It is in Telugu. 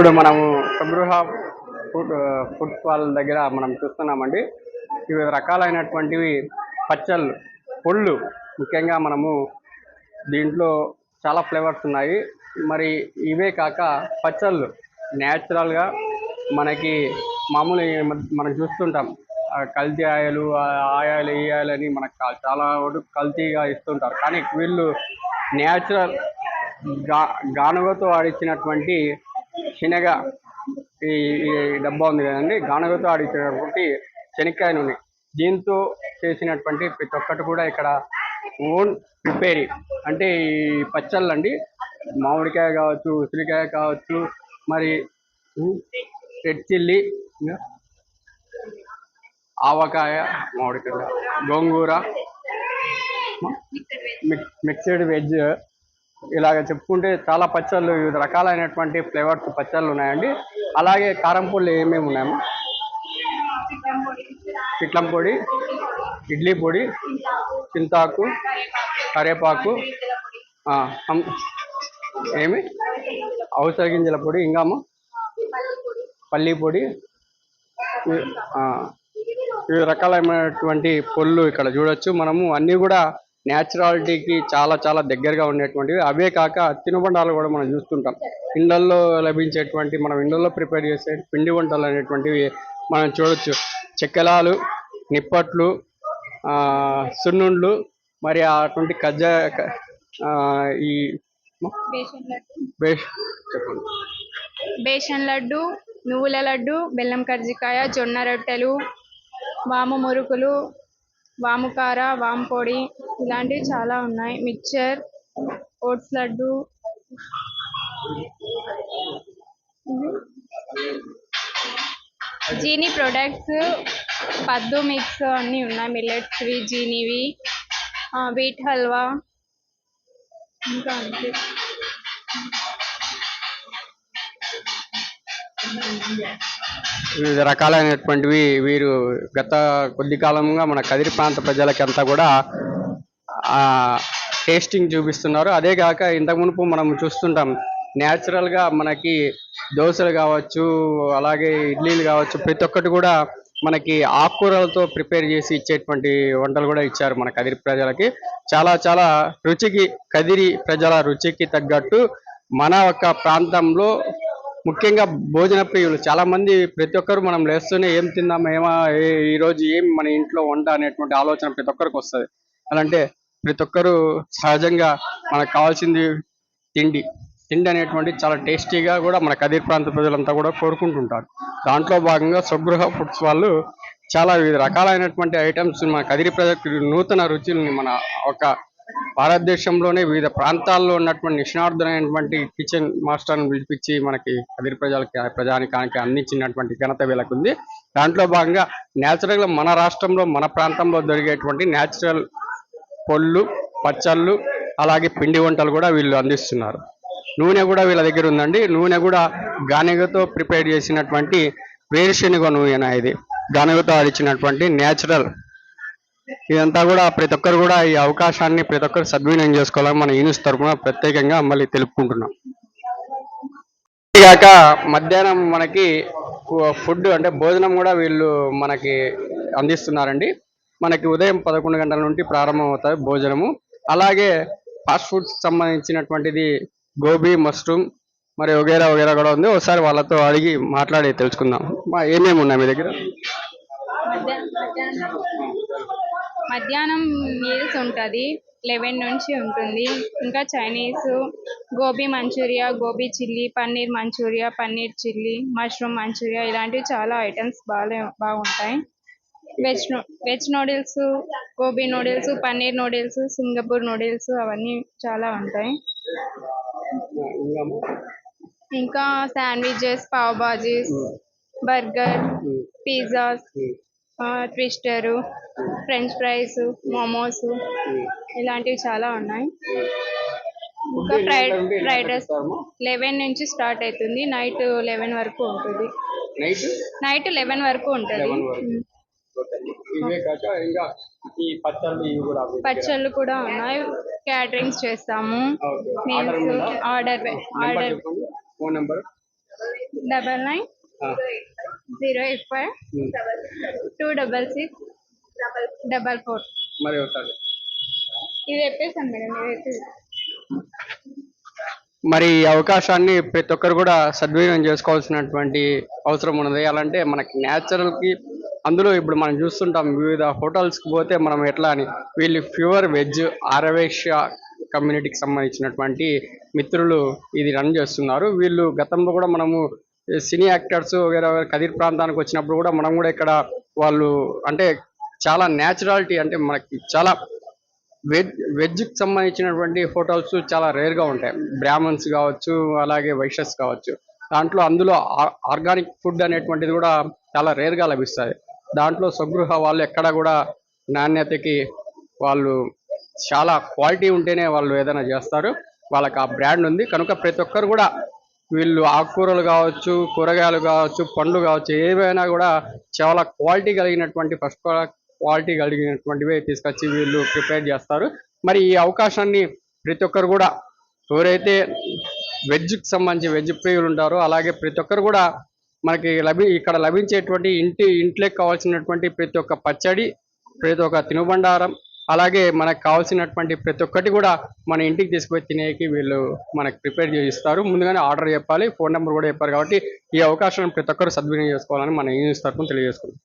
ఇప్పుడు మనము సమృహ ఫుడ్ ఫుడ్ స్టాల్ దగ్గర మనం చూస్తున్నామండి. వివిధ రకాలైనటువంటివి పచ్చళ్ళు పొళ్ళు. ముఖ్యంగా మనము దీంట్లో చాలా ఫ్లేవర్స్ ఉన్నాయి. మరి ఇవే కాక పచ్చళ్ళు. న్యాచురల్గా మనకి మామూలు మనం చూస్తుంటాం. ఆ కల్తీ ఆయలు ఆ ఆయిల్ ఈ ఆయిల్ అని మనకు చాలా వరకు కల్తీగా ఇస్తుంటారు. కానీ వీళ్ళు న్యాచురల్గా గానుగతో ఆడిచ్చినటువంటి శనగ ఈ డబ్బా ఉంది కదండి గానగతో ఆడిచ్చినటువంటి శనక్కాయ నూనె దీంతో చేసినటువంటి ప్రతి ఒక్కటి కూడా ఇక్కడ ఓన్ ప్రిపేరీ. అంటే ఈ పచ్చళ్ళు అండి మామిడికాయ కావచ్చు ఉసిరికాయ కావచ్చు మరి రెడ్ చిల్లీ ఆవకాయ మామిడికాయ గోంగూర మిక్ మిక్స్డ్ వెజ్ ఇలాగ చెప్పుకుంటే చాలా పచ్చళ్ళు వివిధ రకాలైనటువంటి ఫ్లేవర్స్ పచ్చళ్ళు ఉన్నాయండి. అలాగే కారం పొళ్ళు ఏమేమి ఉన్నాయమ్మా? పిట్లం పొడి ఇడ్లీ పొడి చింతాకు కరేపాకు ఏమి? అవసర గింజల పొడి ఇంకా పల్లీ పల్లి పొడి వివిధ రకాలైనటువంటి పొళ్ళు ఇక్కడ చూడొచ్చు. మనము అన్నీ కూడా న్యాచురాలిటీకి చాలా చాలా దగ్గరగా ఉండేటువంటివి. అవే కాక తినుబండాలు కూడా మనం చూస్తుంటాం. ఇళ్ళల్లో లభించేటువంటి మనం ఇళ్ళల్లో ప్రిపేర్ చేసే పిండి వంటలు అనేటువంటివి మనం చూడొచ్చు. చెక్కలాలు నిప్పట్లు ఆ, సున్నుండ్లు మరి అటువంటి కజ్జ ఈ చెప్పండి. బేసన్ లడ్డు నువ్వుల లడ్డు బెల్లం కర్జికాయ జొన్న రొట్టెలు వాము మురుకులు వాము కార వాము పొడి ఇలాంటివి చాలా ఉన్నాయి. Mixture oats laddu. Jeeni products పద్దు మిక్స్ అన్నీ ఉన్నాయి. మిల్లెట్స్వి జీనీవి వీట్ హల్వా. ఇంకా అంతే. వివిధ రకాలైనటువంటివి వీరు గత కొద్ది కాలంగా మన కదిరి ప్రాంత ప్రజలకి అంతా కూడా టేస్టింగ్ చూపిస్తున్నారు. అదే కాక ఇంతకు మునుపు మనం చూస్తుంటాం న్యాచురల్గా మనకి దోశలు కావచ్చు అలాగే ఇడ్లీలు కావచ్చు ప్రతి ఒక్కటి కూడా మనకి ఆకుకూరలతో ప్రిపేర్ చేసి ఇచ్చేటువంటి వంటలు కూడా ఇచ్చారు మన కదిరి ప్రజలకి. చాలా చాలా రుచికి కదిరి ప్రజల రుచికి తగ్గట్టు మన యొక్క ప్రాంతంలో ముఖ్యంగా భోజన ప్రియులు చాలామంది ప్రతి ఒక్కరు మనం లేస్తూనే ఏం తిందాం ఏమా ఈరోజు ఏం మన ఇంట్లో వంట అనేటువంటి ఆలోచన ప్రతి ఒక్కరికి వస్తుంది. అలాంటే ప్రతి ఒక్కరు సహజంగా మనకు కావాల్సింది తిండి. తిండి అనేటువంటి చాలా టేస్టీగా కూడా మన కదిరి ప్రాంత ప్రజలంతా కూడా కోరుకుంటుంటారు. దాంట్లో భాగంగా స్వగృహ ఫుడ్స్ వాళ్ళు చాలా వివిధ రకాలైనటువంటి ఐటమ్స్ మన కదిరి ప్రజలకు నూతన రుచుల్ని మన ఒక భారతదేశంలోనే వివిధ ప్రాంతాల్లో ఉన్నటువంటి నిష్ణార్థులైనటువంటి కిచెన్ మాస్టర్ని పిలిపించి మనకి కదిరి ప్రజలకి ప్రజానికానికి అందించినటువంటి ఘనత వీళ్ళకు ఉంది దాంట్లో భాగంగా న్యాచురల్గా మన రాష్ట్రంలో మన ప్రాంతంలో దొరికేటువంటి న్యాచురల్ పొళ్ళు పచ్చళ్ళు అలాగే పిండి వంటలు కూడా వీళ్ళు అందిస్తున్నారు. నూనె కూడా వీళ్ళ దగ్గర ఉందండి. నూనె కూడా గానిగతో ప్రిపేర్ చేసినటువంటి వేరుశెనగ నూనె ఇది. గానిగతో ఆడిచ్చినటువంటి న్యాచురల్ ఇదంతా కూడా ప్రతి ఒక్కరు కూడా ఈ అవకాశాన్ని ప్రతి ఒక్కరు సద్వినియోగం చేసుకోవాలని మన యూనిస్ తరఫున ప్రత్యేకంగా మళ్ళీ తెలుపుకుంటున్నాం. కాక మధ్యాహ్నం మనకి ఫుడ్ అంటే భోజనం కూడా వీళ్ళు మనకి అందిస్తున్నారండి. మనకి ఉదయం పదకొండు గంటల నుండి ప్రారంభమవుతాయి భోజనము. అలాగే ఫాస్ట్ ఫుడ్ సంబంధించినటువంటిది గోబీ మష్రూమ్ మరి వగేరా వగేరా కూడా ఉంది. ఒకసారి వాళ్ళతో అడిగి మాట్లాడి తెలుసుకుందాం. మా ఏమేమి ఉన్నాయి మీ దగ్గర? మధ్యాహ్నం మీల్స్ ఉంటుంది. లెవెన్ నుంచి ఉంటుంది. ఇంకా Chinese gobi Manchuria gobi chilli paneer Manchuria paneer chilli mushroom Manchuria ఇలాంటివి చాలా ఐటమ్స్ బాగా బాగుంటాయి. వెజ్ నూ veg noodles gobi noodles paneer noodles Singapore noodles అవన్నీ చాలా ఉంటాయి. ఇంకా sandwiches pav bhajis burger pizzas twister French fries momos ఇలాంటివి చాలా ఉన్నాయి. ఇంకా ఫ్రైడ్ ఫ్రైడ్ రైస్ లెవెన్ నుంచి స్టార్ట్ అవుతుంది. నైట్ లెవెన్ వరకు ఉంటుంది. నైట్? లెవెన్ వరకు ఉంటుంది. ఇవే కాక ఇంకా ఈ పచ్చళ్ళు ఇవి కూడా. పచ్చళ్ళు కూడా ఉన్నాయి. క్యాటరింగ్స్ చేస్తాము. Order meals? Order phone number double nine zero eight five two double six double four మరి ఒకసారి. ఇది చెప్పేసాను మేడం ఇదైతే మరి ఈ అవకాశాన్ని ప్రతి ఒక్కరు కూడా సద్వినియోగం చేసుకోవాల్సినటువంటి అవసరం ఉన్నది. ఎలా అంటే మనకి natural కి అందులో ఇప్పుడు మనం చూస్తుంటాం వివిధ హోటల్స్కి పోతే మనం ఎట్లా అని వీళ్ళు ప్యూర్ వెజ్ ఆరవేష్య కమ్యూనిటీకి సంబంధించినటువంటి మిత్రులు ఇది రన్ చేస్తున్నారు. వీళ్ళు గతంలో కూడా మనము సినీ యాక్టర్స్ వేరే వేరే కదిర్ ప్రాంతానికి వచ్చినప్పుడు కూడా మనం కూడా ఇక్కడ వాళ్ళు అంటే చాలా న్యాచురాలిటీ అంటే మనకి చాలా వెజ్ వెజ్కి సంబంధించినటువంటి హోటల్స్ చాలా రేర్గా ఉంటాయి. బ్రాహ్మణ్స్ కావచ్చు అలాగే వైశ్యస్ కావచ్చు. దాంట్లో అందులో ఆర్గానిక్ ఫుడ్ అనేటువంటిది కూడా చాలా రేర్గా లభిస్తుంది దాంట్లో స్వగృహ వాళ్ళు ఎక్కడ కూడా నాణ్యతకి వాళ్ళు చాలా క్వాలిటీ ఉంటేనే వాళ్ళు ఏదైనా చేస్తారు. వాళ్ళకి ఆ బ్రాండ్ ఉంది. కనుక ప్రతి ఒక్కరు కూడా వీళ్ళు ఆకుకూరలు కావచ్చు కూరగాయలు కావచ్చు పండ్లు కావచ్చు ఏవైనా కూడా చాలా క్వాలిటీ కలిగినటువంటి ఫస్ట్ క్వాలిటీ కలిగినటువంటివి తీసుకొచ్చి వీళ్ళు ప్రిపేర్ చేస్తారు. మరి ఈ అవకాశాన్ని ప్రతి ఒక్కరు కూడా ఎవరైతే వెజ్కి సంబంధించి వెజ్ ప్రియులు ఉంటారో అలాగే ప్రతి ఒక్కరు కూడా మనకి లభి ఇక్కడ లభించేటువంటి ఇంటి ఇంట్లోకి కావాల్సినటువంటి ప్రతి ఒక్క పచ్చడి ప్రతి ఒక్క తినుబండారం అలాగే మనకు కావాల్సినటువంటి ప్రతి ఒక్కటి కూడా మన ఇంటికి తీసుకుపోయి తినేకి వీళ్ళు మనకి ప్రిపేర్ చేయిస్తారు. ముందుగానే ఆర్డర్ చెప్పాలి ఫోన్ నెంబర్ కూడా చెప్పారు కాబట్టి ఈ అవకాశాన్ని ప్రతి ఒక్కరు సద్వినియోగం చేసుకోవాలని మన యూనిస్ తరఫున తెలియజేసుకుంటాం